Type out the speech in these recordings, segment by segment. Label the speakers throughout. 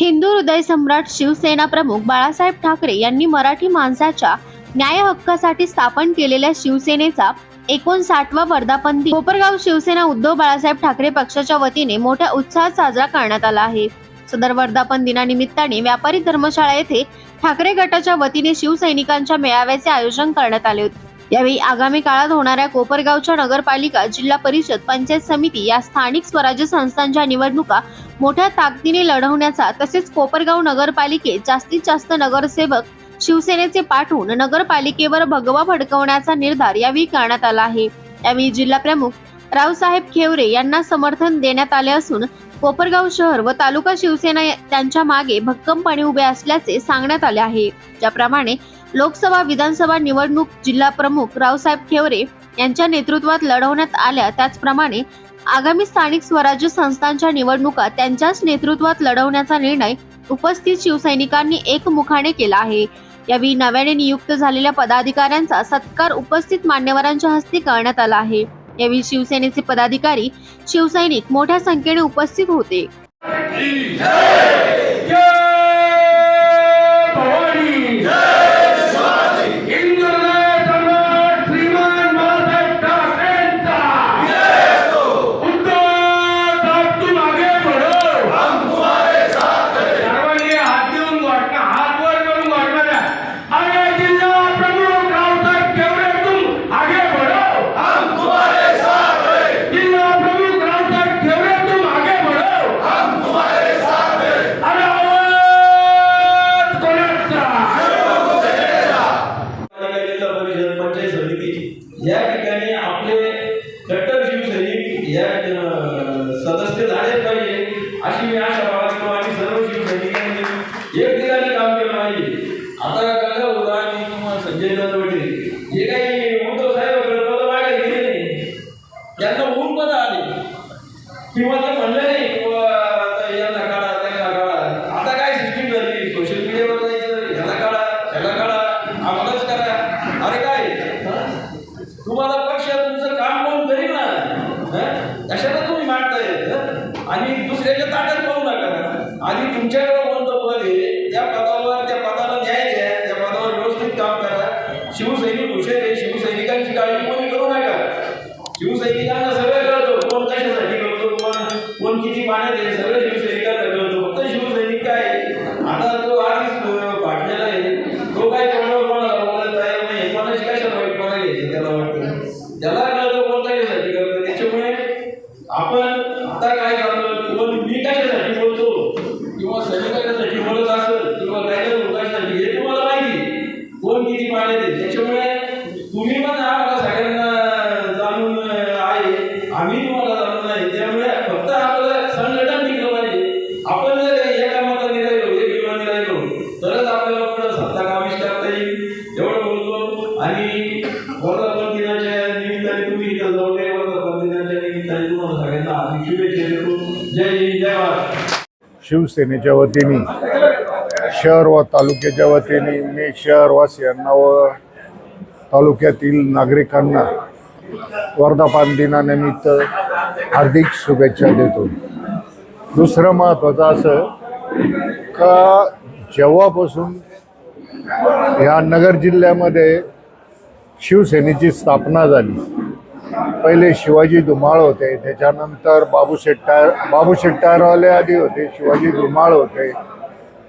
Speaker 1: हिंदू हृदय सम्राट शिवसेना प्रमुख बाळासाहेब ठाकरे यांनी मराठी माणसाच्या न्याय हक्कासाठी स्थापन केलेल्या शिवसेनेचा एकोणसाठवा वर्धापन दिन कोपरगाव शिवसेना उद्धव बाळासाहेब ठाकरे पक्षाच्या वतीने मोठ्या उत्साहात साजरा करण्यात आला आहे. सदर वर्धापन दिनानिमित्ताने व्यापारी धर्मशाळा येथे ठाकरे गटाच्या वतीने शिवसैनिकांच्या मेळाव्याचे आयोजन करण्यात आले होते. यावेळी आगामी काळात होणाऱ्या कोपरगावच्या नगरपालिका जिल्हा परिषद पंचायत समिती या स्थानिक स्वराज्य संस्थांच्या निवडणुका मोठ्या ताकदीने लढवण्याचा तसेच कोपरगाव नगरपालिकेत जास्तीत जास्त नगरसेवक शिवसेनेचे पाठवून नगरपालिकेवर भगवा फडकवण्याचा निर्धार यावेळी करण्यात आला आहे. यावेळी जिल्हा प्रमुख रावसाहेब खेवरे यांना समर्थन देण्यात आले असून कोपरगाव शहर व तालुका शिवसेना त्यांच्या मागे भक्कमपणे उभे असल्याचे सांगण्यात आले आहे. ज्याप्रमाणे लोकसभा विधानसभा निवडणूक जिल्हा प्रमुख रावसाहेब खेवरे यांच्या नेतृत्वात लढवण्यात आल्या त्याचप्रमाणे आगामी स्थानिक स्वराज्य संस्थांच्या निवडणुका त्यांच्याच नेतृत्वात लढवण्याचा निर्णय उपस्थित शिवसैनिकांनी एकमुखाने केला आहे. यावेळी नव्याने नियुक्त झालेल्या पदाधिकाऱ्यांचा सत्कार उपस्थित मान्यवरांच्या हस्ते करण्यात आला आहे. यावेळी शिवसेनेचे पदाधिकारी शिवसैनिक मोठ्या संख्येने उपस्थित होते.
Speaker 2: तुम्हाला पक्ष तुमचं काम कोण करील ना? कशाला तुम्ही मांडता हं? आणि दुसऱ्याच्या ताटात पाहू नका. आणि तुमच्याकडे कोणतं पद आहे त्या पदावर त्या पदाला न्याय द्या. त्या पदावर व्यवस्थित काम करा. शिवसैनिक हुशार आहे. शिवसैनिकांची काळजी कोणी करू नका. शिवसैनिकांना सगळं कळतो. कोण कशासाठी करतो कोण कोण किती पाण्यात आहे सगळं शिवसैनिक दिनाच्या निमित्ताने तुम्हाला सगळ्यांना शुभेच्छा देतो जय हिंद जय
Speaker 3: शिवसेनेच्या वतीने शहर व तालुक्याच्या वतीने मी शहरवासियांना व तालुक्यातील नागरिकांना वर्धापान दिनानिमित्त हार्दिक शुभेच्छा देतो. दुसरं महत्त्वाचं असं का जेव्हापासून ह्या नगर जिल्ह्यामध्ये शिवसेनेची स्थापना झाली पहिले शिवाजी धुमाळ होते त्याच्यानंतर बाबूशेठ टायर बाबूशेठ टायरवाले आधी होते शिवाजी धुमाळ होते.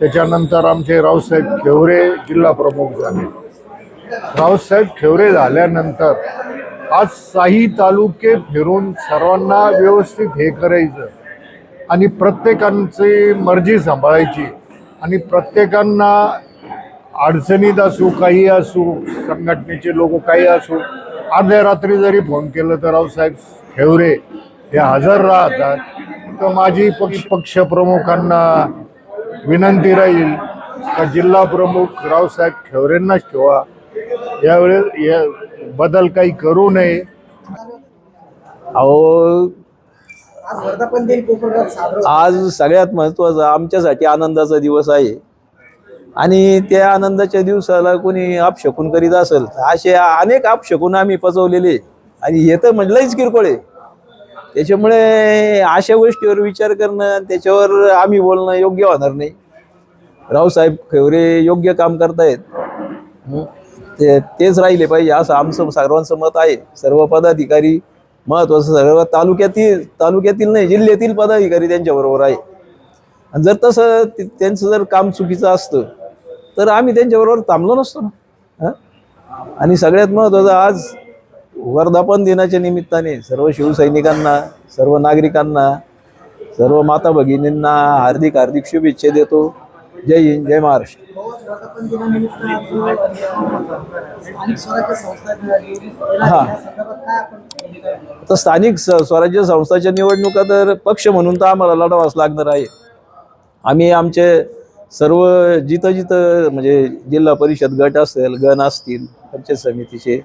Speaker 3: त्याच्यानंतर आमचे रावसाहेब खेवरे जिल्हा प्रमुख झाले. रावसाहेब खेवरे झाल्यानंतर आज साही तालुके फिरून सर्वांना व्यवस्थित हे करायचं आणि प्रत्येकांची मर्जी सांभाळायची आणि प्रत्येकांना अडचणीत असू काही असू संघटनेचे लोक काही असू अर्ध्या रात्री जरी फोन केलं तर रावसाहेब ठेवरे हे हजर राहतात. तर माझी पक्ष पक्षप्रमुखांना विनंती राहील का जिल्हा प्रमुख रावसाहेब ठेवरेंनाच ठेवा. यावेळेस या बदल काही करू नये.
Speaker 4: अहो
Speaker 5: आज
Speaker 4: सगळ्यात महत्त्वाचा आमच्यासाठी आनंदाचा दिवस आहे. आणि त्या आनंदाच्या दिवसाला कोणी आपशकून करीत असेल तर असे अनेक आपशकून आम्ही पचवलेले आणि हे तर म्हटलंच किरकोळ आहे.
Speaker 2: त्याच्यामुळे अशा गोष्टीवर विचार करणं त्याच्यावर आम्ही बोलणं योग्य होणार नाही. रावसाहेब खेवरे योग्य काम करतायत. ते तेच राहिले पाहिजे असं आमचं सर्वांचं मत आहे. सर्व पदाधिकारी महत्वाचं सर्व तालुक्यातील तालुक्यातील नाही जिल्ह्यातील पदाधिकारी त्यांच्याबरोबर आहे. आणि जर तसं ते- त्यांचं जर काम चुकीचं असतं तर आम्ही त्यांच्याबरोबर थांबलो नसतो ना. हं? आणि सगळ्यात महत्त्वाचं आज वर्धापन दिनाच्या निमित्ताने सर्व शिवसैनिकांना सर्व नागरिकांना सर्व माता भगिनींना हार्दिक हार्दिक शुभेच्छा देतो. जय हिंद जय महाराष्ट्र. हा. आता स्थानिक स्वराज्य संस्थाच्या निवडणुका तर पक्ष म्हणून तर आम्हाला लढावाच लागणार आहे. आम्ही आमचे सर्व जिथं जिथं म्हणजे जिल्हा परिषद गट असेल गण असतील पंचायत समितीचे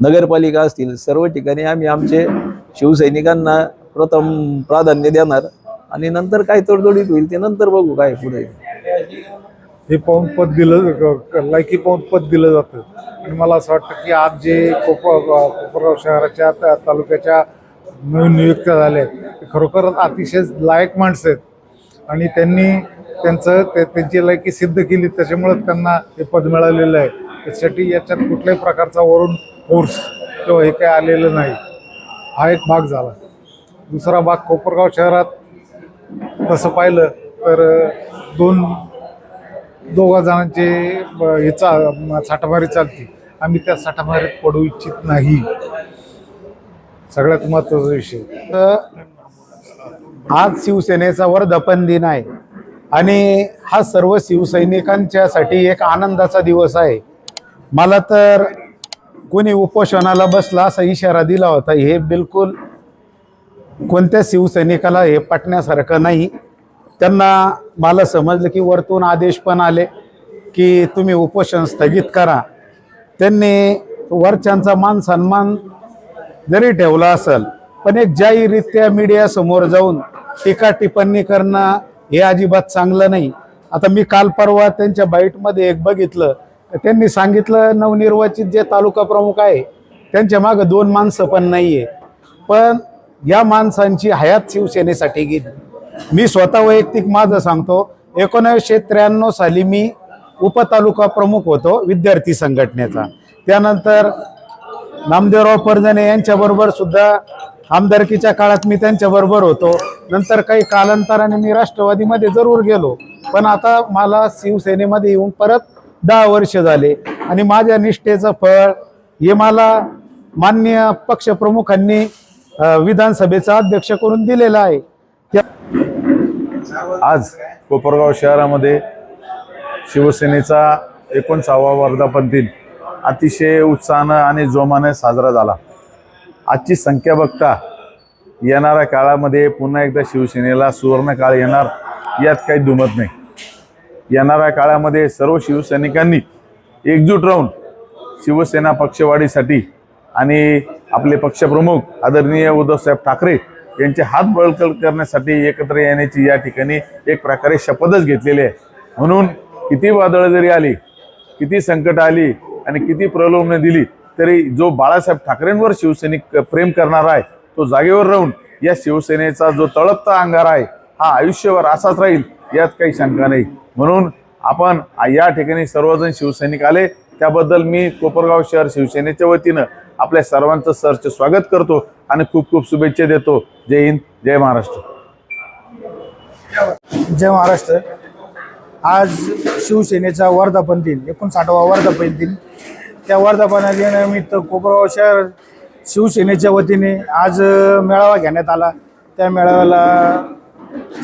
Speaker 2: नगरपालिका असतील सर्व ठिकाणी आम्ही आमचे शिवसैनिकांना प्रथम प्राधान्य देणार आणि नंतर काय तडजोडीत होईल ते नंतर बघू काय पुढे.
Speaker 6: हे पाहून पद दिलं लायकी पाहून पद दिलं जातं. आणि मला असं वाटतं की आज जे कोप कोपरगाव शहराच्या त्या तालुक्याच्या नवीन नियुक्त झाल्या आहेत खरोखरच अतिशय लायक माणसं आहेत. आणि त्यांनी त्यांचं ते त्यांची लायकी सिद्ध केली त्याच्यामुळे त्यांना हे पद मिळालेलं आहे. त्यासाठी याच्यात कुठल्याही प्रकारचा वरून फोर्स किंवा हे काही आलेलं नाही. हा एक भाग झाला. दुसरा भाग कोपरगाव शहरात तसं पाहिलं तर दोन दोघा जणांचे हे चा साठामारी चालते. आम्ही त्या साठामारीत पडू इच्छित नाही. सगळ्यात महत्त्वाचा विषय.
Speaker 7: तर आज शिवसेनेचा वर्धापन दिन आहे. आणि हा सर्व शिवसैनिकांच्यासाठी एक आनंदाचा दिवस आहे. मला तर कोणी उपोषणाला बसला असा इशारा दिला होता हे बिलकुल कोणत्या शिवसैनिकाला हे पटण्यासारखं नाही. त्यांना मला समजलं की वरतून आदेश पण आले की तुम्ही उपोषण स्थगित करा. त्यांनी वरच्यांचा मान सन्मान जरी ठेवला असेल पण एक जाहीररित्या मीडियासमोर जाऊन टीका टिप्पणी करणं हे अजिबात चांगलं नाही. आता मी काल परवा त्यांच्या बाईटमध्ये एक बघितलं. तर त्यांनी सांगितलं नवनिर्वाचित जे तालुका प्रमुख आहे त्यांच्या मागं दोन माणसं पण नाहीये. पण या माणसांची हयात शिवसेनेसाठी गेली. मी स्वतः वैयक्तिक माझं सांगतो एकोणीसशे त्र्याण्णव साली मी उपतालुका प्रमुख होतो विद्यार्थी संघटनेचा. त्यानंतर नामदेवराव परजणे यांच्याबरोबर सुद्धा आमदारकीच्या काळात मी त्यांच्याबरोबर होतो. नंतर काही कालांतराने मी राष्ट्रवादीमध्ये जरूर गेलो. पण आता मला शिवसेनेमध्ये येऊन परत दहा वर्ष झाले. आणि माझ्या निष्ठेचं फळ हे मला मान्य पक्षप्रमुखांनी विधानसभेचा अध्यक्ष करून दिलेला आहे. त्या
Speaker 6: आज कोपरगाव शहरामध्ये शिवसेनेचा एकोणसावा वर्धापन दिन अतिशय उत्साहानं आणि जोमाने साजरा झाला. आजची संख्या बघता येणाऱ्या काळामध्ये पुन्हा एकदा शिवसेनेला सुवर्ण काळ येणार यात काही दुमत नाही. येणाऱ्या काळामध्ये सर्व शिवसैनिकांनी एकजूट राहून शिवसेना पक्षवाढीसाठी आणि आपले पक्षप्रमुख आदरणीय उद्धवसाहेब ठाकरे यांचे हात बळकट करण्यासाठी एकत्र येण्याची या ठिकाणी एक प्रकारे शपथच घेतलेली आहे. म्हणून किती वादळं जरी आली किती संकट आली आणि किती प्रलोभनं दिली तरी जो बाळासाहेब ठाकरेंवर शिवसैनिक प्रेम करणार आहे तो जागेवर राहून या शिवसेनेचा जो तळपता अंगार आहे हा आयुष्यभर असाच राहील यात काही शंका नाही. म्हणून आपण या ठिकाणी सर्वजण शिवसैनिक आले. त्याबद्दल मी कोपरगाव शहर शिवसेनेच्या वतीनं आपल्या सर्वांचं सरचे स्वागत करतो आणि खूप खूप शुभेच्छा देतो. जय हिंद जय महाराष्ट्र.
Speaker 7: जय महाराष्ट्र. आज शिवसेनेचा वर्धापन दिन एकोणसाठावा वर्धापन दिन. त्या वर्धापन निमित्त कोपरगाव शहर शिवसेनेच्या वतीने आज मेळावा घेण्यात आला. त्या मेळाव्याला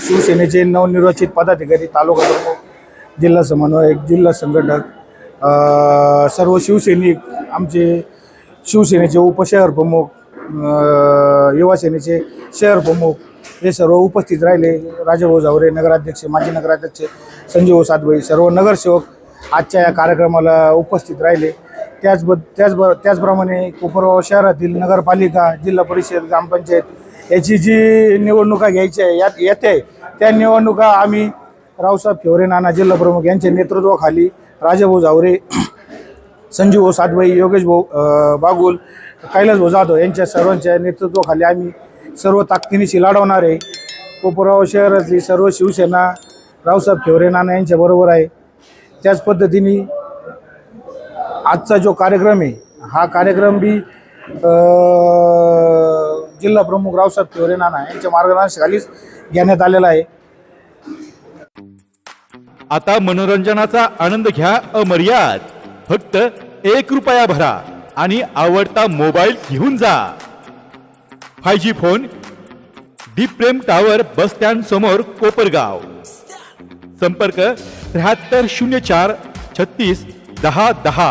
Speaker 7: शिवसेनेचे नवनिर्वाचित पदाधिकारी तालुका प्रमुख जिल्हा समन्वयक जिल्हा संघटक सर्व शिवसैनिक आमचे शिवसेनेचे उपशहर प्रमुख युवासेनेचे युवा सेनेचे शहर प्रमुख हे सर्व उपस्थित राहिले. राजाभाऊ जावरे नगराध्यक्ष माजी नगराध्यक्ष संजीव सातभाई सर्व नगरसेवक आजच्या या कार्यक्रमाला उपस्थित राहिले. त्याचब त्याचब त्याचप्रमाणे कोपरगाव शहरातील नगरपालिका जिल्हा परिषद ग्रामपंचायत याची जी निवडणुका घ्यायची आहे यात येते त्या निवडणुका आम्ही रावसाहेब फेवरे नाना जिल्हाप्रमुख यांच्या नेतृत्वाखाली राजाभाऊ जावरे संजीव भाऊ योगेश भाऊ बागुल कैलास भाऊ जाधव यांच्या सर्वांच्या नेतृत्वाखाली आम्ही
Speaker 8: सर्व ताकदीनिशी लढवणार आहे. कोपरगाव शहरातली सर्व शिवसेना रावसाहेब खेवरे नाना यांच्याबरोबर आहे. त्याच पद्धतीने आजचा जो कार्यक्रम आहे हा कार्यक्रम बी जिल्हा प्रमुख रावसाहेब तिवरे नाना यांच्या मार्गदर्शनाखालीच घेण्यात आलेला आहे.
Speaker 9: आता मनोरंजनाचा आनंद घ्या अमर्याद. फक्त एक रुपया भरा आणि आवडता मोबाईल घेऊन जा. Five G phone Deep Prem tower bus stand समोर कोपरगाव. संपर्क त्र्याहत्तर शून्य चार छत्तीस दहा दहा.